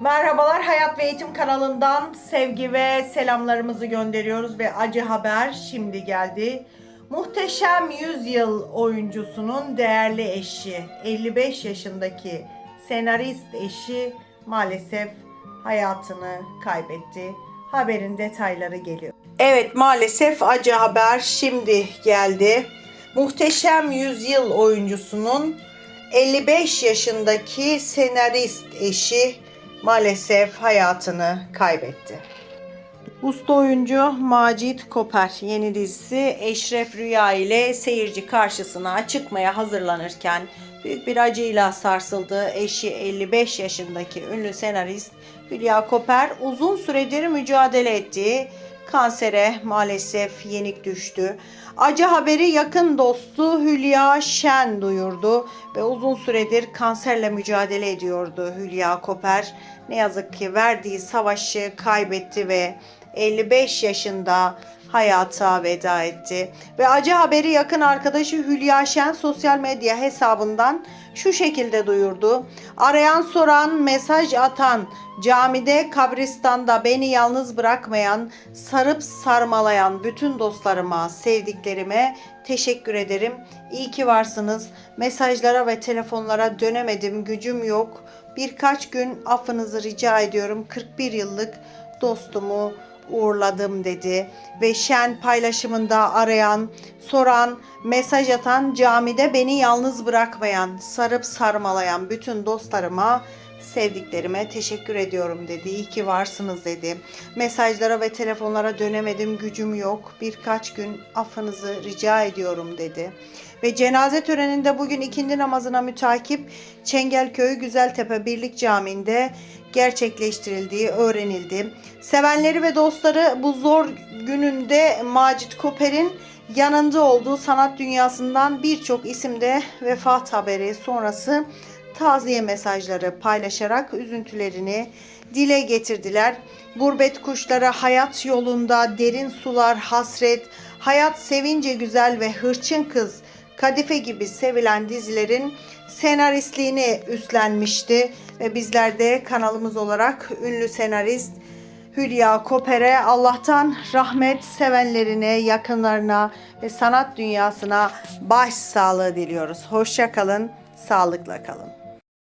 Merhabalar Hayat ve Eğitim kanalından sevgi ve selamlarımızı gönderiyoruz ve acı haber şimdi geldi. Muhteşem Yüzyıl oyuncusunun değerli eşi, 55 yaşındaki senarist eşi maalesef hayatını kaybetti. Haberin detayları geliyor. Evet maalesef acı haber şimdi geldi. Muhteşem Yüzyıl oyuncusunun 55 yaşındaki senarist eşi maalesef hayatını kaybetti. Usta oyuncu Macit Koper yeni dizisi Eşref Rüya ile seyirci karşısına çıkmaya hazırlanırken büyük bir acıyla sarsıldı. Eşi 55 yaşındaki ünlü senarist Hülya Koper uzun süredir mücadele ettiği kansere maalesef yenik düştü. Acı haberi yakın dostu Hülya Şen duyurdu ve uzun süredir kanserle mücadele ediyordu Hülya Koper. Ne yazık ki verdiği savaşı kaybetti ve 55 yaşında hayata veda etti. Ve acı haberi yakın arkadaşı Hülya Şen sosyal medya hesabından şu şekilde duyurdu. Arayan soran, mesaj atan, camide, kabristanda beni yalnız bırakmayan, sarıp sarmalayan bütün dostlarıma, sevdiklerime teşekkür ederim. İyi ki varsınız. Mesajlara ve telefonlara dönemedim, gücüm yok. Birkaç gün affınızı rica ediyorum. 41 yıllık dostumu uğurladım dedi. Ve şen paylaşımında arayan, soran, mesaj atan, camide beni yalnız bırakmayan, sarıp sarmalayan bütün dostlarıma, sevdiklerime teşekkür ediyorum dedi. İyi ki varsınız dedi. Mesajlara ve telefonlara dönemedim, gücüm yok. Birkaç gün affınızı rica ediyorum dedi. Ve cenaze töreninde bugün ikindi namazına mütakip Çengelköy Güzeltepe Birlik Camii'nde gerçekleştirildiği öğrenildi. Sevenleri ve dostları bu zor gününde Macit Koper'in yanında olduğu sanat dünyasından birçok isimde vefat haberi sonrası taziye mesajları paylaşarak üzüntülerini dile getirdiler. Gurbet kuşları hayat yolunda derin sular hasret, hayat sevince güzel ve hırçın kız Kadife gibi sevilen dizilerin senaristliğini üstlenmişti ve bizler de kanalımız olarak ünlü senarist Hülya Koper'e Allah'tan rahmet sevenlerine, yakınlarına ve sanat dünyasına baş sağlığı diliyoruz. Hoşça kalın, sağlıkla kalın.